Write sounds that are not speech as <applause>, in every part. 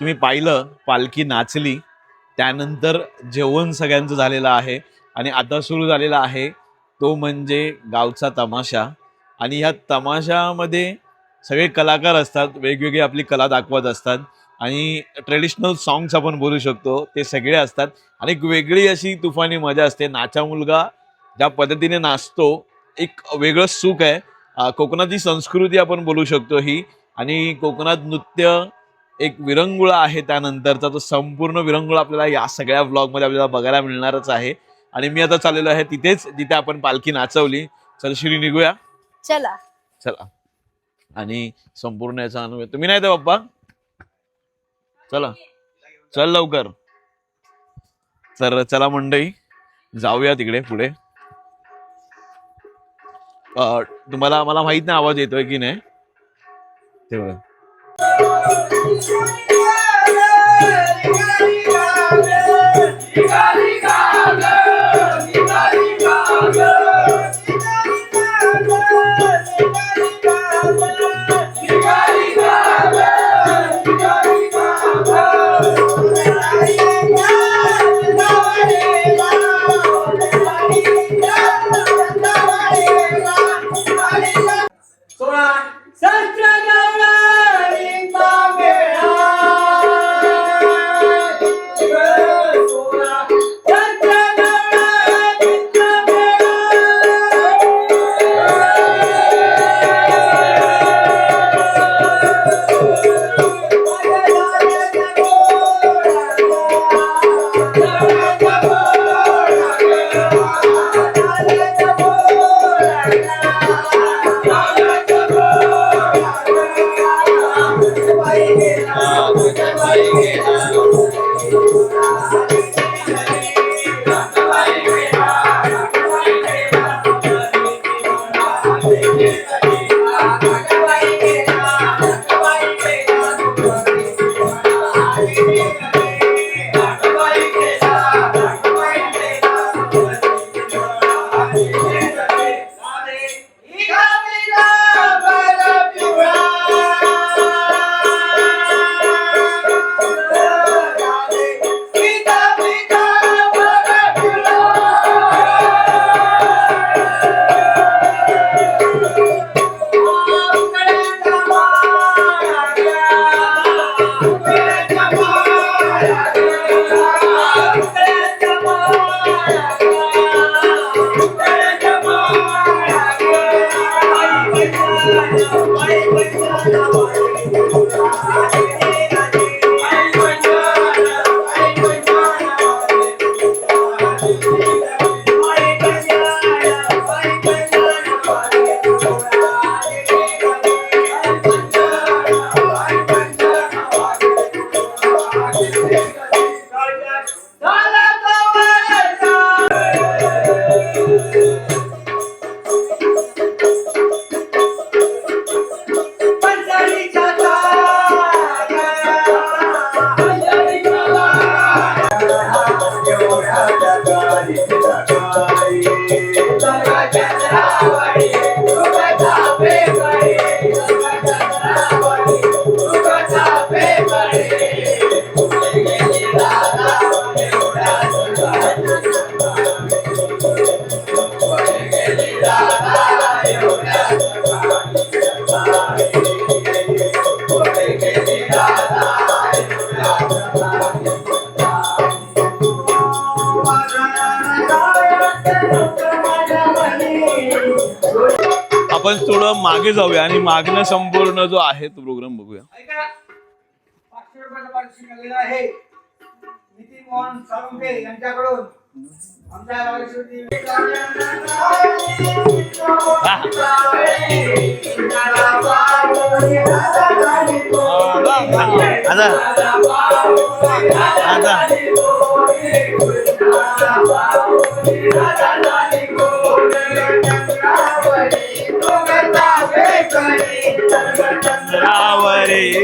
तुम्ही पाहिलं पालखी नाचली त्यानंतर जेवण सगळ्यांचं झालेलं आहे आणि आता सुरू झालेला आहे तो म्हणजे गावचा तमाशा. आणि ह्या तमाशामध्ये सगळे कलाकार असतात वेगवेगळी आपली कला दाखवत असतात आणि ट्रेडिशनल सॉंग्स आपण बोलू शकतो ते सगळे असतात. आणि एक वेगळी अशी तुफानी मजा असते. नाचा मुलगा ज्या पद्धतीने नाचतो एक वेगळं सुख आहे. कोकणाची संस्कृती आपण बोलू शकतो ही. आणि कोकणात नृत्य एक विरंगुळा आहे त्यानंतरचा तो संपूर्ण विरंगुळा आपल्याला या सगळ्या व्लॉगमध्ये आपल्याला बघायला मिळणारच आहे. आणि मी आता चाललेलो आहे तिथेच जिथे आपण पालखी नाचवली. चल श्री निघूया. चला. चला. आणि संपूर्ण याचा अनुभव. तुम्ही नाही तर बाप्पा चला. चल लवकर. तर चला मंडळी जाऊया तिकडे पुढे. तुम्हाला मला माहीत नाही आवाज येतोय की नाही. ते बघा. आपण मागे जाऊया आणि मागणं संपूर्ण जो आहे तो प्रोग्राम बघूया. ऐका पाचशे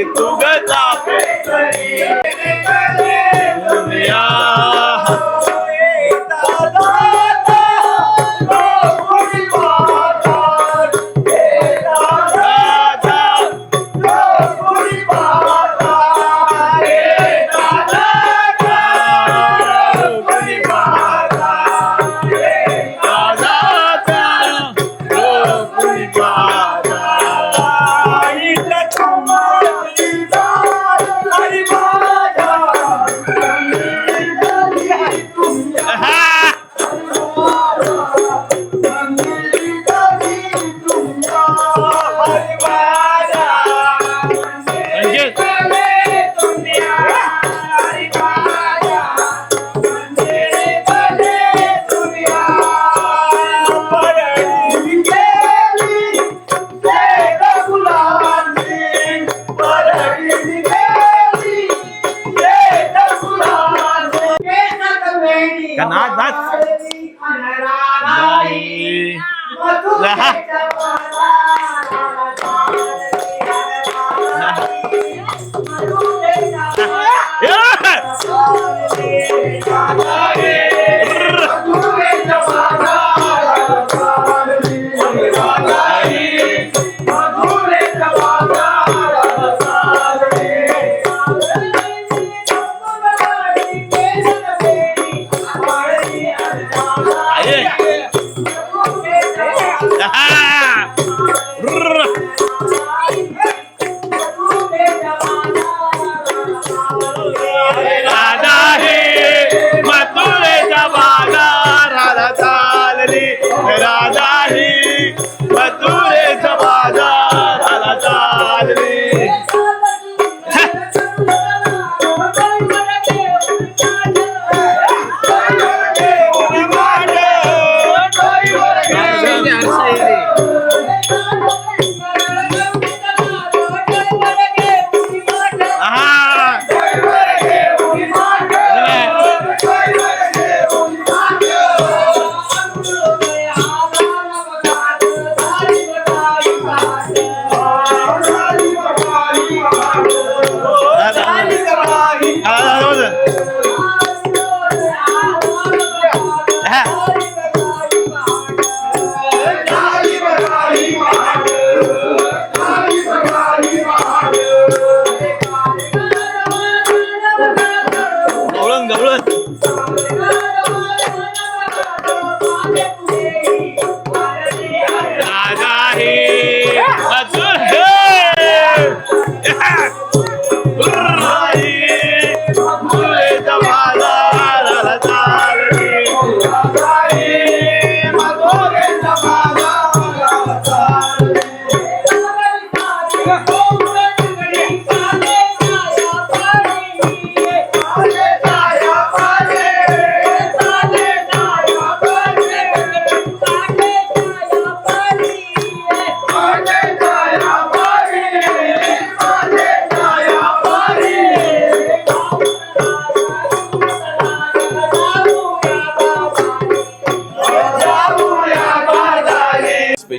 tu gata नाच नाच.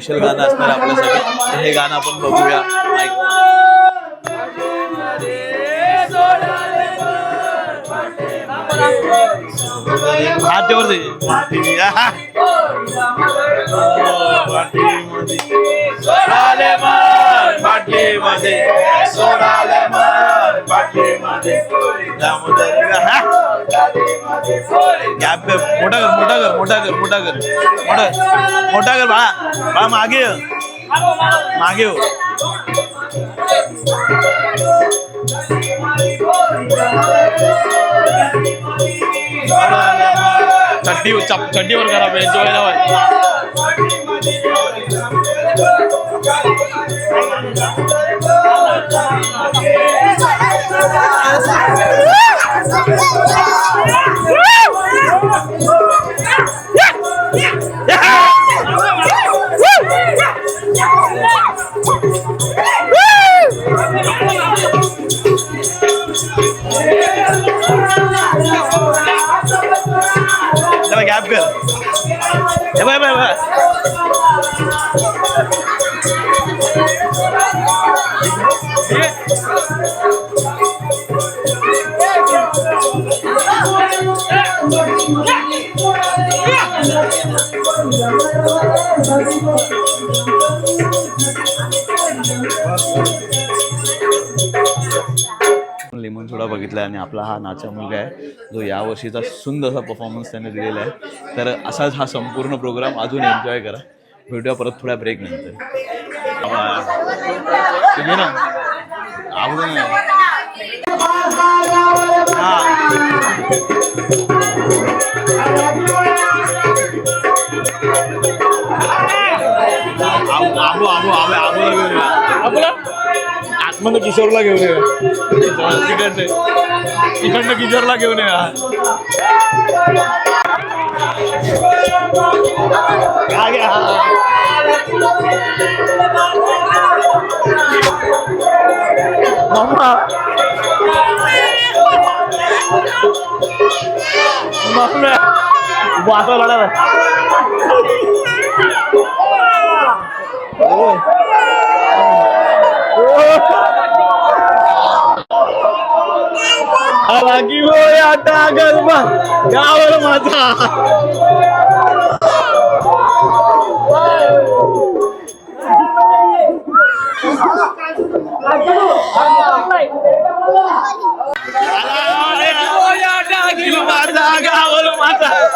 स्पेशल गाणं असणार आपल्यासाठी. तर हे गाणं आपण बघूया. ऐक- हात तेवर दे मोठा कर मोठा कर मोठा कर मोठा कर मोठा मोठा कर बाळा बाळा मागे ये. मागे हो चड्डी चप- चड्डीवर करा एन्जॉय चला लेमन सोडा बघितला आणि आपला हा नाचा मुलगा आहे. जो यावर्षीचा सुंदर असा परफॉर्मन्स त्याने दिलेला आहे. तर असाच हा संपूर्ण प्रोग्राम अजून एन्जॉय करा. भेटूया परत थोड्या ब्रेक नंतर. तुम्ही ना आवडून आबू आबू आबू आबू आबूला घेऊन या. आबूला? आतमध्ये किशोरला घेऊन या. तिकडनं. तिकडनं किशोरला घेऊन या. हा. मामा मामा वाचा लढा आला की होय आता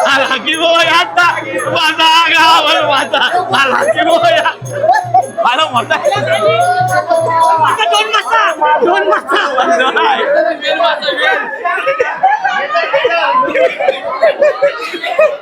आला की होय आता माझा गावर माझा आला की होय आला मोठा दोन मासा दोन मासा गावाला माझा आला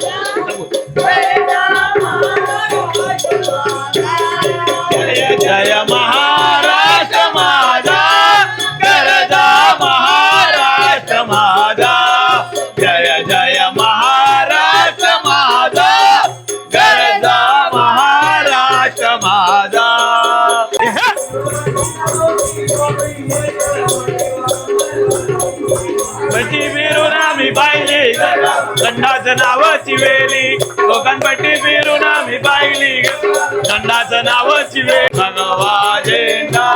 加 <laughs> पाहिली गंडाचं नावाची वेली. लोकांपट्टी फिरून आम्ही पाहिली. गंडाचं नावाची वेली. भगवा झेंडा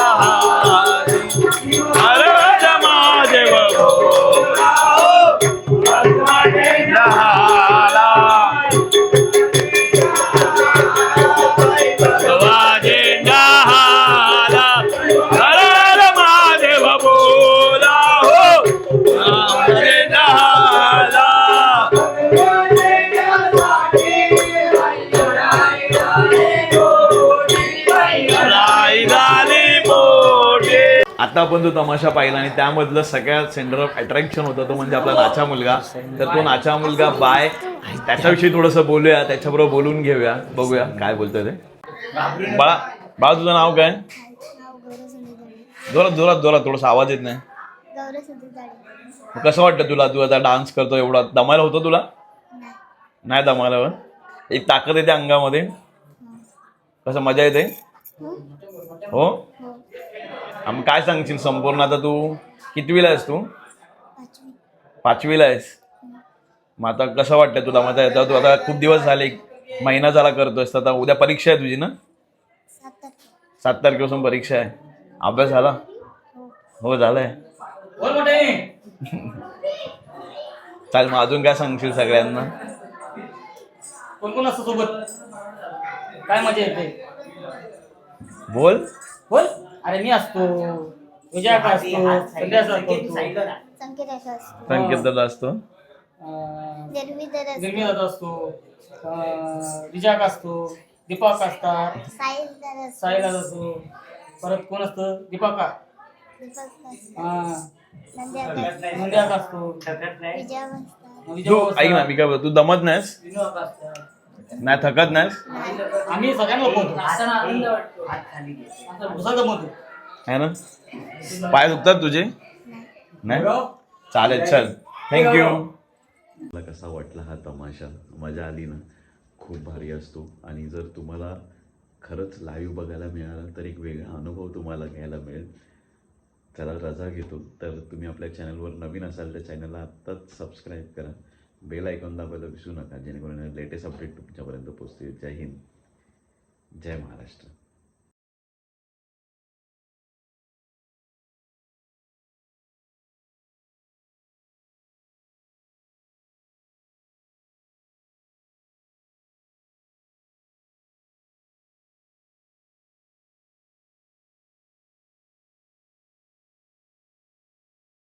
आपण तो तमाशा पाहिला आणि त्यामधलं सगळ्यात सेंटर ऑफ अट्रॅक्शन होतं तो म्हणजे आपला नाचा मुलगा. तर तो नाचा मुलगा बाय. त्याच्याविषयी थोडस बोलूया त्याच्याबरोबर बोलून घेऊया. बघूया काय बोलतोय ते. बाळा बाळा तुझं नाव काय? जोरात जोरात जोरात थोडासा आवाज येत नाही. कसं वाटतं तुला? तू आता डान्स करतो एवढा. दमायला होतं तुला? नाही दमायला एक ताकद येते अंगामध्ये. कसं मजा येते? हो? आम्ही काय सांगशील? संपूर्ण आता तू कितवीला आहेस तू? पाचवीला आहेस. मग आता कसं वाटतं तुला? मग आता तू आता खूप दिवस झाले महिना झाला करतोयस आता उद्या परीक्षा आहे तुझी ना? सात तारखेपासून परीक्षा आहे. अभ्यास झाला? हो झालाय. चालेल मग अजून काय सांगशील सगळ्यांना? कोण कोण असतं सोबत? काय मजा येते? बोल. बोल. अरे मी असतो. विजया का असतो. संध्या असतो. संकेत दादा असतो. निर्मी दादा असतो. अं, विजया का असतो. दीपक असतात साई दादा असतो. परत कोण असतं? दीपका. नंद्या का असतो. विजय तू ऐक ना. मी काय बोलतो, तू दमत नाहीस? विनोद का असतात. नाही थकत नाहीस? आम्ही सगळ्यांना बोलतो जमवतो ना? पाय दुखतात तुझे? नाही? चालेल चल. थँक्यू मला कसा वाटला हा तमाशा? मजा आली ना? खूप भारी असतो. आणि जर तुम्हाला खरंच लाईव्ह बघायला मिळाला तर एक वेगळा अनुभव तुम्हाला घ्यायला मिळेल. चला रजा घेतो. तर तुम्ही आपल्या चॅनलवर नवीन असाल तर चॅनलला आत्ताच सबस्क्राईब करा. बेल ऐकून दाबायला विसरू नका जेणेकरून लेटेस्ट अपडेट तुमच्यापर्यंत पोहोचतील. जय हिंद. जय महाराष्ट्र.